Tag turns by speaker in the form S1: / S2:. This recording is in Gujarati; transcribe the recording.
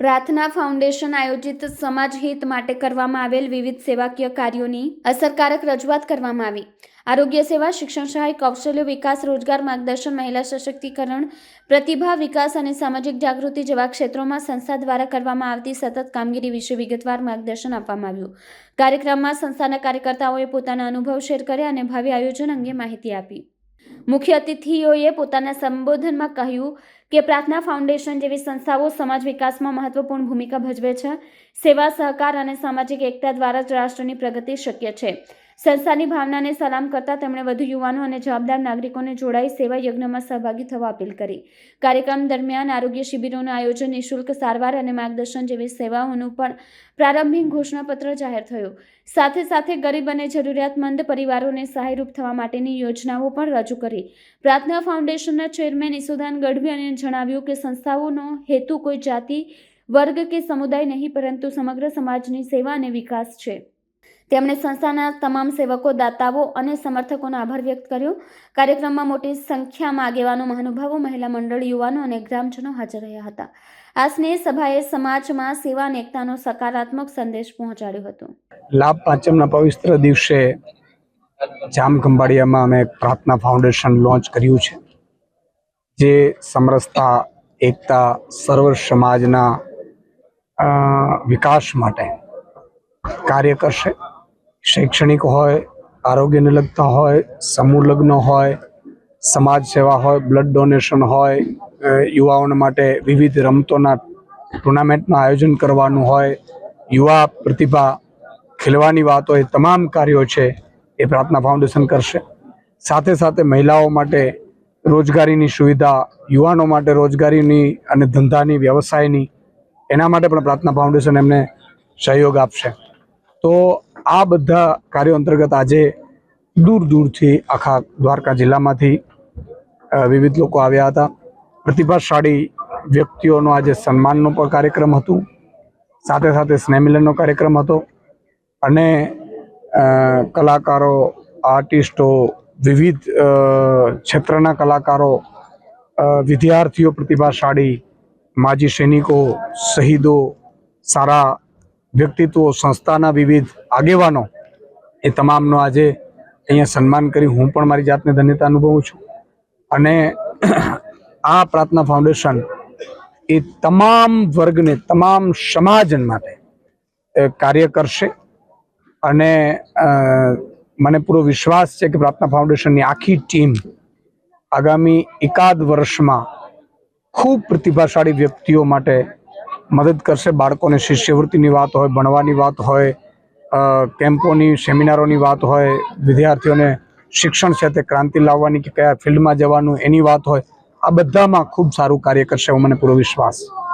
S1: પ્રાર્થના ફાઉન્ડેશન આયોજિત સમાજ હિત માટે કરવામાં આવેલ વિવિધ સેવાકીય કાર્યોની અસરકારક રજૂઆત કરવામાં આવી. આરોગ્ય સેવા, શિક્ષણ સહાય, કૌશલ્ય વિકાસ, રોજગાર માર્ગદર્શન, મહિલા સશક્તિકરણ, પ્રતિભા વિકાસ અને સામાજિક જાગૃતિ જેવા ક્ષેત્રોમાં સંસ્થા દ્વારા કરવામાં આવતી સતત કામગીરી વિશે વિગતવાર માર્ગદર્શન આપવામાં આવ્યું. કાર્યક્રમમાં સંસ્થાના કાર્યકર્તાઓએ પોતાના અનુભવ શેર કર્યા અને ભાવિ આયોજન અંગે માહિતી આપી. મુખ્ય અતિથિઓએ પોતાના સંબોધનમાં કહ્યું કે પ્રાર્થના ફાઉન્ડેશન જેવી સંસ્થાઓ સમાજ વિકાસમાં મહત્વપૂર્ણ ભૂમિકા ભજવે છે. સેવા, સહકાર અને સામાજિક એકતા દ્વારા જ રાષ્ટ્રની પ્રગતિ શક્ય છે. સંસ્થાની ભાવનાને સલામ કરતા તેમણે વધુ યુવાનો અને જવાબદાર નાગરિકોને જોડાઈ સેવા યજ્ઞમાં સહભાગી થવા અપીલ કરી. કાર્યક્રમ દરમિયાન આરોગ્ય શિબિરોનું આયોજન નિઃશુલ્ક સારવાર અને માર્ગદર્શન જેવી સેવાઓનું પણ પ્રારંભિક ઘોષણાપત્ર જાહેર થયું. સાથે સાથે ગરીબ અને જરૂરિયાતમંદ પરિવારોને સહાયરૂપ થવા માટેની યોજનાઓ પણ રજૂ કરી. પ્રાર્થના ફાઉન્ડેશનના ચેરમેન ઈસુદાન ગઢવી અને જણાવ્યું કે સંસ્થાઓનો હેતુ કોઈ જાતિ, વર્ગ કે સમુદાય નહીં, પરંતુ સમગ્ર સમાજની સેવા અને વિકાસ છે. તેમણે સંસ્થાના તમામ સેવકો, દાતાઓ અને સમર્થકોનો આભાર વ્યક્ત કર્યો. કાર્યક્રમમાં મોટી સંખ્યામાં આગેવાનો, મહાનુભાવો, મહિલા મંડળ, યુવાનો અને ગ્રામજનો હાજર રહ્યા હતા. આ સ્નેહ સભાએ સમાજમાં સેવા અને એકતાનો સકારાત્મક સંદેશ પહોંચાડ્યો હતો.
S2: લાભ પાંચમના પવિત્ર દિવસે જામખંભાળિયામાં અમે એક પ્રાર્થના ફાઉન્ડેશન લોન્ચ કર્યું છે, જે સમરસતા, એકતા, સર્વ સમાજના વિકાસ માટે કાર્ય કરશે. શૈક્ષણિક હોય, આરોગ્યને લગતા હોય, સમૂહ લગ્ન હોય, સમાજ સેવા હોય, બ્લડ ડોનેશન હોય યુવાઓને માટે વિવિધ રમતોના ટુર્નામેન્ટનું આયોજન કરવાનું હોય, યુવા પ્રતિભા ખીલવાની વાત હોય તમામ કાર્યો છે એ પ્રાર્થના ફાઉન્ડેશન કરશે. સાથે સાથે મહિલાઓ માટે રોજગારીની સુવિધા, યુવાનો માટે રોજગારીની અને ધંધાની, વ્યવસાયની, એના માટે પણ પ્રાર્થના ફાઉન્ડેશન એમને સહયોગ આપશે. તો આ બધા કાર્યો અંતર્ગત આજે દૂર દૂરથી આખા દ્વારકા જિલ્લામાંથી વિવિધ લોકો આવ્યા હતા. પ્રતિભાશાળી વ્યક્તિઓનો આજે સન્માનનો પણ કાર્યક્રમ હતું. સાથે સાથે સ્નેહમિલનનો કાર્યક્રમ હતો. અને કલાકારો, આર્ટિસ્ટો, વિવિધ ક્ષેત્રના કલાકારો વિદ્યાર્થીઓ, પ્રતિભાશાળી, માજી સૈનિકો, શહીદો, સારા વ્યક્તિત્વો, સંસ્થાના વિવિધ આગેવાનો એ તમામનો આજે અહીંયા સન્માન કરી હું પણ મારી જાતને ધન્યતા અનુભવું છું. અને આ પ્રાર્થના ફાઉન્ડેશન એ તમામ વર્ગને, તમામ સમાજ માટે કાર્ય કરશે. અને મને પૂરો વિશ્વાસ છે કે પ્રાર્થના ફાઉન્ડેશનની આખી ટીમ આગામી એકાદ વર્ષમાં ખૂબ પ્રતિભાશાળી વ્યક્તિઓ માટે મદદ કરશે બાળકોને શિષ્યવૃત્તિની વાત હોય, ભણવાની વાત હોય કેમ્પોની, સેમિનારોની વાત હોય, વિદ્યાર્થીઓને શિક્ષણ ક્ષેત્રે ક્રાંતિ લાવવાની કે કયા ફિલ્ડમાં જવાનું એની વાત હોય, આ બધામાં ખૂબ સારું કાર્ય કરશે એવો મને પૂરો વિશ્વાસ. છે